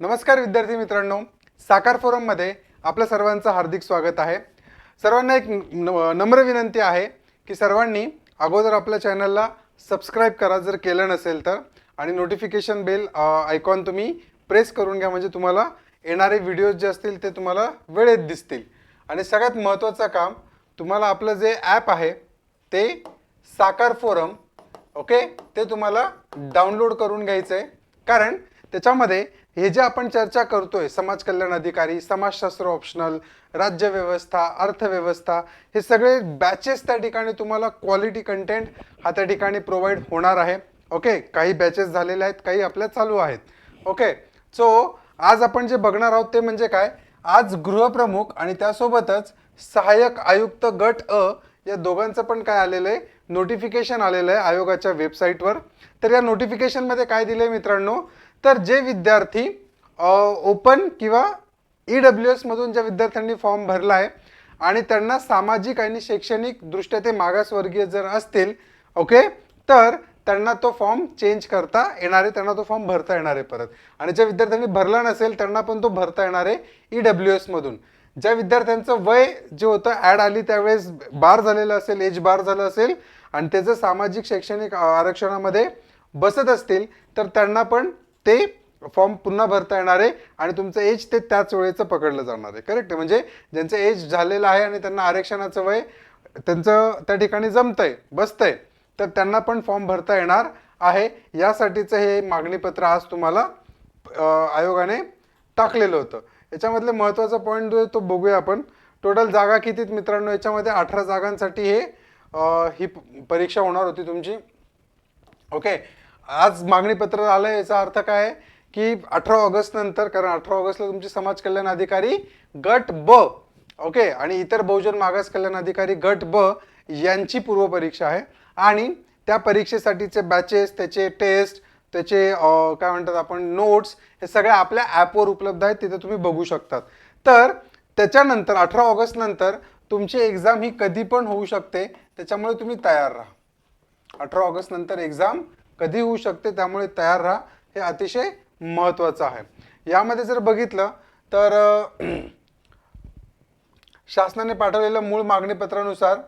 नमस्कार विद्यार्थी मित्रांनो. साकार फोरममध्ये आपलं सर्वांचं हार्दिक स्वागत आहे. सर्वांना एक न- नम्र विनंती आहे की सर्वांनी अगोदर आपल्या चॅनलला सबस्क्राईब करा जर केलं नसेल तर आणि नोटिफिकेशन बेल आयकॉन तुम्ही प्रेस करून घ्या म्हणजे तुम्हाला येणारे व्हिडिओज जे असतील ते तुम्हाला वेळेत दिसतील. आणि सगळ्यात महत्त्वाचं काम तुम्हाला आपलं जे ॲप आहे ते साकार फोरम ओके ते तुम्हाला डाउनलोड करून घ्यायचं आहे कारण त्याच्यामध्ये हे जे आपण चर्चा करतोय समाज कल्याण अधिकारी समाजशास्त्र ऑप्शनल राज्यव्यवस्था अर्थव्यवस्था हे सगळे बॅचेस त्या ठिकाणी तुम्हाला क्वालिटी कंटेंट हा त्या ठिकाणी प्रोव्हाइड होणार आहे. ओके काही बॅचेस झालेले आहेत काही आपल्या चालू आहेत. ओके सो आज आपण जे बघणार आहोत ते म्हणजे काय? आज गृहप्रमुख आणि त्यासोबतच सहाय्यक आयुक्त गट अ या दोघांचं पण काय आलेलं आहे? नोटिफिकेशन आलेलं आहे आयोगाच्या वेबसाईटवर तर या नोटिफिकेशनमध्ये काय दिलं आहे मित्रांनो? तर जे विद्यार्थी ओपन किंवा ई डब्ल्यू एसमधून ज्या विद्यार्थ्यांनी फॉर्म भरला आहे आणि त्यांना सामाजिक आणि शैक्षणिकदृष्ट्या ते मागासवर्गीय जर असतील ओके तर त्यांना तो फॉर्म चेंज करता येणार आहे त्यांना तो फॉर्म भरता येणार आहे परत. आणि ज्या विद्यार्थ्यांनी भरला नसेल त्यांना पण तो भरता येणार आहे ई डब्ल्यू एसमधून ज्या विद्यार्थ्यांचं वय जे होतं ॲड आली त्यावेळेस बार झालेलं असेल एज बार झालं असेल आणि त्याचं सामाजिक शैक्षणिक आरक्षणामध्ये बसत असतील तर त्यांना पण ते फॉर्म पुन्हा भरता येणार आहे आणि तुमचं एज ते त्याच वेळेचं पकडलं जाणार आहे. करेक्ट म्हणजे ज्यांचं एज झालेलं आहे आणि त्यांना आरक्षणाचं वय त्यांचं त्या ठिकाणी जमतंय बसतंय तर त्यांना पण फॉर्म भरता येणार आहे. यासाठीचं हे मागणीपत्र आज तुम्हाला आयोगाने टाकलेलं होतं. याच्यामधले महत्त्वाचा पॉईंट जो आहे तो बघूया आपण. टोटल जागा कितीत मित्रांनो? याच्यामध्ये अठरा जागांसाठी हे ही परीक्षा होणार होती तुमची. ओके आज मागणीपत्र आलं याचा अर्थ काय आहे की अठरा ऑगस्ट नंतर कारण अठरा ऑगस्टला तुमचे समाज कल्याण अधिकारी गट ब ओके? आणि इतर बहुजन मागास कल्याण अधिकारी गट ब यांची पूर्वपरीक्षा आहे. आणि त्या परीक्षेसाठीचे बॅचेस त्याचे टेस्ट त्याचे काय म्हणतात आपण नोट्स हे सगळे आपल्या ॲपवर उपलब्ध आहेत तिथे तुम्ही बघू शकतात. तर त्याच्यानंतर अठरा ऑगस्ट नंतर तुमची एक्झाम ही कधी पण होऊ शकते त्याच्यामुळे तुम्ही तयार राहा. अठरा ऑगस्ट नंतर एक्झाम कधी होऊ शकते त्यामुळे तयार राहा हे अतिशय महत्त्वाचं आहे. यामध्ये जर बघितलं तर शासनाने पाठवलेल्या मूळ मागणीपत्रानुसार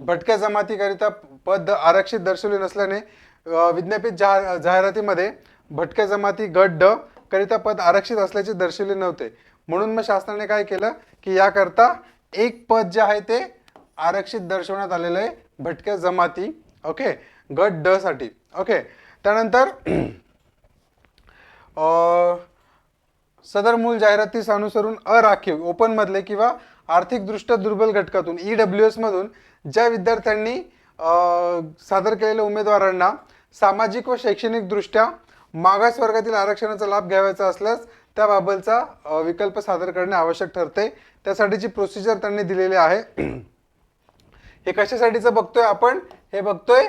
भटक्या जमातीकरिता पद आरक्षित दर्शवले नसल्याने अ, विज्ञापित जाह जाहिरातीमध्ये भटक्या जमाती गट ड करिता पद आरक्षित असल्याचे दर्शवले नव्हते. म्हणून मग शासनाने काय केलं की याकरता एक पद जे आहे ते आरक्षित दर्शवण्यात आलेलं आहे भटक्या जमाती ओके गट ड साठी. ओके त्यानंतर सदर मूल जाहिरातीस अनुसरून अराखीव ओपनमधले किंवा आर्थिकदृष्ट्या दुर्बल घटकातून ई डब्ल्यू एसमधून ज्या विद्यार्थ्यांनी सादर केलेल्या उमेदवारांना सामाजिक व शैक्षणिकदृष्ट्या मागास वर्गातील आरक्षणाचा लाभ घ्यावायचा असल्यास त्याबाबतचा विकल्प सादर करणे आवश्यक ठरते. त्यासाठीची प्रोसिजर त्यांनी दिलेली आहे. हे कशासाठीचं बघतोय आपण? हे बघतोय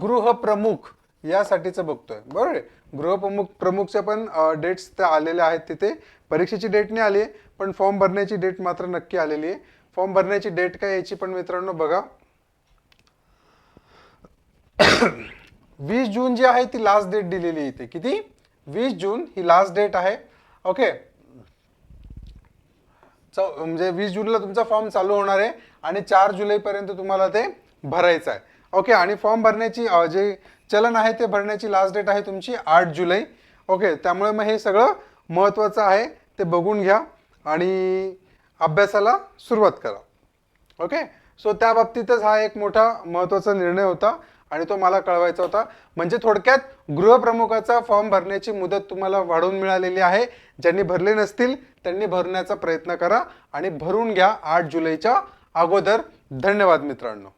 गृहप्रमुख यासाठीचं बघतोय. बरोबर आहे? गृहप्रमुख प्रमुखच्या पण डेट्स त्या आलेल्या आहेत तिथे. परीक्षेची डेट नाही आली आहे पण फॉर्म भरण्याची डेट मात्र नक्की आलेली आहे. फॉर्म भरण्याची डेट काय याची पण मित्रांनो बघा. वीस जून जी आहे ती लास्ट डेट दिलेली आहे इथे. किती? वीस जून ही लास्ट डेट आहे. ओके म्हणजे वीस जूनला तुमचा फॉर्म चालू होणार आहे आणि चार जुलैपर्यंत तुम्हाला ते भरायचं आहे. ओके आणि फॉर्म भरण्याची जे चलन आहे ते भरण्याची लास्ट डेट आहे तुमची आठ जुलै. ओके त्यामुळे मग हे सगळं महत्त्वाचं आहे ते बघून घ्या आणि अभ्यासाला सुरुवात करा. ओके सो त्या बाबतीतच हा एक मोठा महत्त्वाचा निर्णय होता. आणि तो मला कळवायचा होता. म्हणजे थोडक्यात गृहप्रमुखाचा फॉर्म भरण्याची मुदत तुम्हाला वाढवून मिळालेली आहे. ज्यांनी भरले नसतील त्यांनी भरण्याचा प्रयत्न करा आणि भरून घ्या आठ जुलैच्या अगोदर. धन्यवाद मित्रांनो.